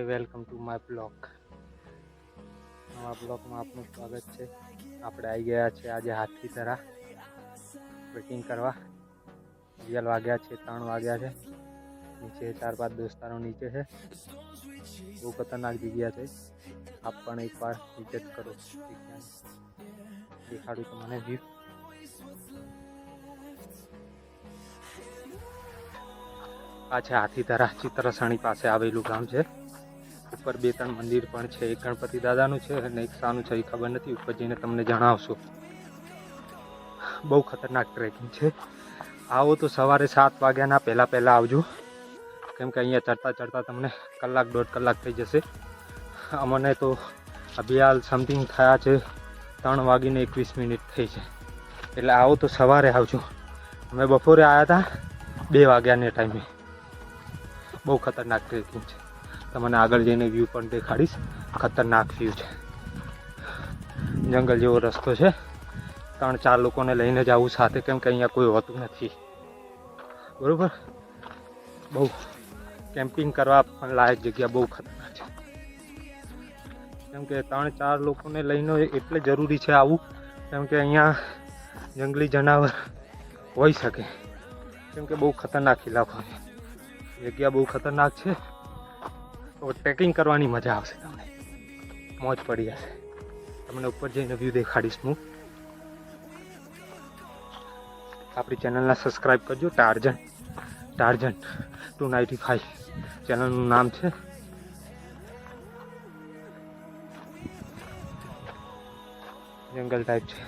Hi welcome to my blog નવા બ્લોગમાં આપનું સ્વાગત છે. આપણે આવી ગયા છે આજે હાથથી તરા ટ્રેકિંગ કરવા. રિયલ વાગ્યા છે, ત્રણ વાગ્યા છે. નીચે ચાર પાંચ દોસ્તારો નીચે છે. બહુ ખતરનાક જગ્યા છે. આપ પણ એકવાર વિઝિટ કરો. દેખાડું તો મને વ્યૂ આ છે હાથીધરા ચિત્રસણી પાસે આવેલું ગામ છે. ઉપર બે ત્રણ મંદિર પણ છે. એક ગણપતિ દાદાનું છે અને એક શાનું છે. એ ખબર નથી ઉપર જઈને તમને જણાવશો. બહુ ખતરનાક ટ્રેકિંગ છે. આવો તો સવારે સાત વાગ્યાના પહેલાં પહેલાં આવજો. કેમ કે અહીંયા ચડતા ચડતા તમને કલાક દોઢ કલાક થઈ જશે. અમને તો અભિયાલ સમથિંગ થયા છે, ત્રણ વાગીને એકવીસ મિનિટ થઈ છે. એટલે આવો તો સવારે આવજો. અમે બપોરે આવ્યા હતા બે વાગ્યાને ટાઈમે બહુ ખતરનાક ટ્રેકિંગ છે. તમને આગળ જઈને વ્યૂ પણ દેખાડીશ. ખતરનાક વ્યૂ છે. જંગલ જેવો રસ્તો છે. ત્રણ ચાર લોકોને લઈને જવું સાથે, કેમ કે અહીંયા કોઈ હોતું નથી. બરોબર? બહુ કેમ્પિંગ કરવા પણ લાયક જગ્યા બહુ ખતરનાક છે. કેમ કે ત્રણ ચાર લોકોને લઈને એટલે જરૂરી છે આવું, કેમ કે અહીંયા જંગલી જનાવર હોઈ શકે. કેમ કે બહુ ખતરનાક ઇલાકો જગ્યા બહુ ખતરનાક છે. તો ટ્રેકિંગ કરવાની મજા આવશે તમને. મોજ પડી જશે. તમને ઉપર જઈને વ્યૂ દેખાડીશ હું. આપણી ચેનલને સબસ્ક્રાઈબ કરજો. Tarzan Tarzan two ninety five ચેનલનું નામ છે. જંગલ ટાઈપ છે.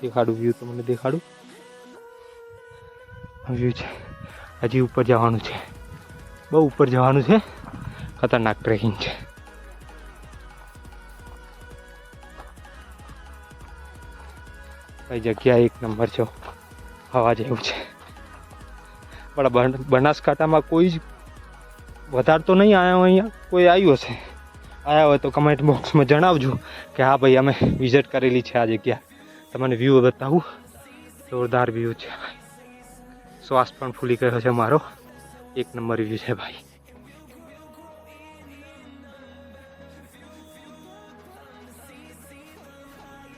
દેખાડું વ્યૂ તમને દેખાડું. વ્યૂ છે. હજી ઉપર જવાનું છે. બહુ ઉપર જવાનું છે. ખતરનાક ટ્રેકિંગ છે કઈ જગ્યા એક નંબર છે. હવા જેવું છે. પણ બન- બનાસકાંઠામાં કોઈ જ વધારે તો નહીં આવ્યો અહીંયા. કોઈ આવ્યું હશે? આવ્યા હોય તો કમેન્ટ બોક્સમાં જણાવજો કે હા ભાઈ, અમે વિઝિટ કરેલી છે આ જગ્યા. તમને વ્યૂ બતાવું. જોરદાર વ્યૂ છે. શ્વાસ પણ ફૂલી ગયો છે મારો. એક નંબર વ્યૂ છે ભાઈ.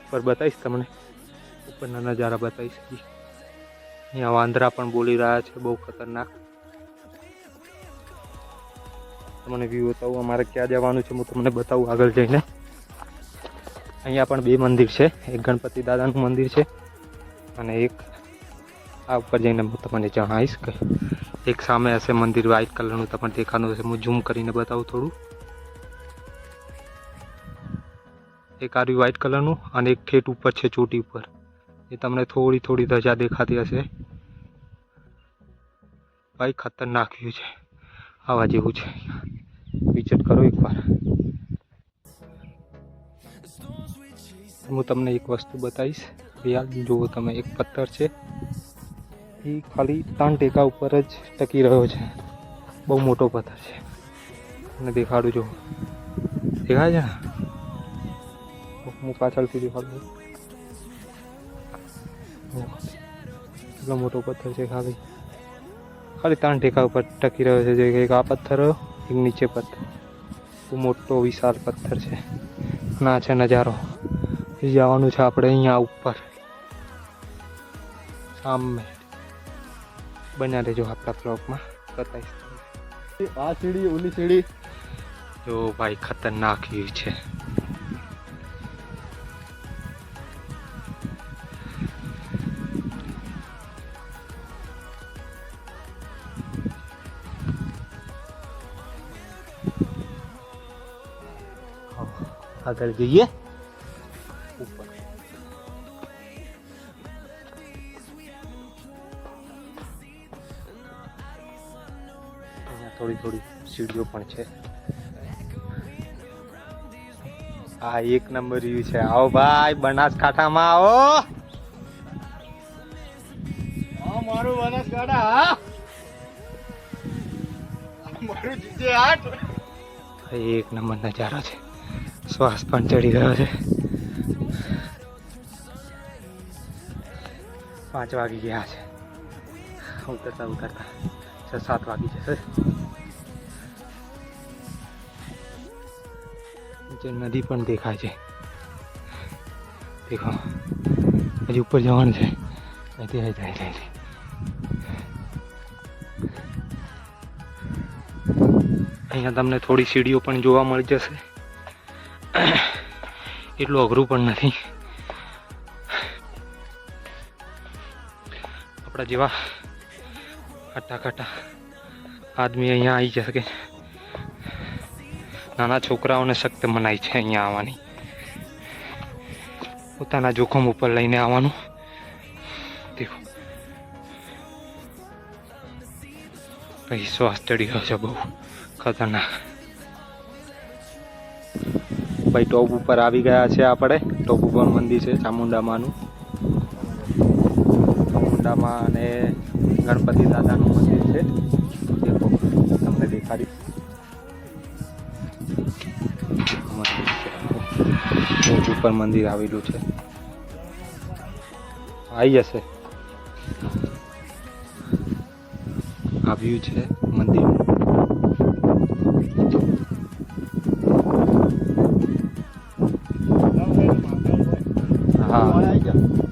ઉપર બતાવીશ તમને. ઉપરના નજારા બતાવીશ. અહીંયા વાંદરા પણ બોલી રહ્યા છે, બહુ ખતરનાક. તમને વ્યૂ બતાવું, અમારે ક્યાં જવાનું છે, હું તમને બતાવું આગળ જઈને. અહીંયા પણ બે મંદિર છે, એક ગણપતિ દાદાનું મંદિર છે અને એક આ ઉપર જઈને હું તમને જણાવીશ કે એક સામે હશે મંદિર વ્હાઇટ કલરનું તમને દેખાનું હશે. હું ઝૂમ કરીને બતાવું થોડું. એક આર્યું વ્હાઇટ કલરનું અને એક ઠેઠ ઉપર છે ચોટી ઉપર. એ તમને થોડી થોડી ધજા દેખાતી હશે. ભાઈ ખતરનાક વ્યૂ છે. આવા જેવું છે. વિઝિટ કરો એકવાર. હું તમને એક વસ્તુ બતાવીશ. રિયાલ, જુઓ તમે, એક પથ્થર છે. એ ખાલી ત્રણ ટેકા ઉપર જ ટકી રહ્યો છે. બહુ મોટો પથ્થર છે. અને દેખાડું જો દેખાય છે ને? હું પાછળથી દેખાડું. એટલો મોટો પથ્થર છે ખાલી. ખાલી ત્રણ ટેકા ઉપર ટકી રહ્યો છે. જે એક આ પથ્થર એક નીચે પથ્થર. બહુ મોટો વિશાળ પથ્થર છે. ના છે નજારો. જવાનું છે આપણે અહીંયા ઉપર. સામે. બન્યા રહેજો આપણા બ્લોગમાં. બતાવીશ આ સીડી ઓલી સીડી. જો ભાઈ ખતરનાક વ્યૂ છે. આગળ જઈએ. થોડી થોડી સીડીઓ પણ છે. આ એક નંબર વ્યૂ છે. આવો ભાઈ, બનાસકાંઠામાં આવો. મારું બનાસકાંઠા મારું જીજે ભાઈ એક નંબર નજારો છે. શ્વાસ પણ ચડી ગયો છે. પાંચ વાગી ગયા છે. ઉતરતા ઉતરતા છ, સાત વાગી જશે. નીચે નદી પણ દેખાય છે. દેખો. હજી ઉપર જવાનું છે. અહીંથી અહીં જાય જાય અહીંયા તમને થોડી સીડીઓ પણ જોવા મળી જશે. એટલું અઘરું પણ નથી. આપણા જેવા ખાટા ખાટા આદમી અહીંયા આવી શકે નાના છોકરાઓને સખ્ત મનાય છે અહીંયા આવવાની. પોતાના જોખમ ઉપર લઈને આવવાનું. દેખો. પછી શ્વાસ ચડી રહ્યો છે બહુ. ખતરનાક. ભાઈ ટોપ ઉપર આવી ગયા છે આપણે. ટોપ ઉપર મંદિર છે, ચામુંડામાનું. ચામુંડામાં અને ગણપતિ દાદાનું મંદિર છે. તમને દેખાડી. ટોપ ઉપર મંદિર આવેલું છે. આવી જશે. આવ્યું છે મંદિર હા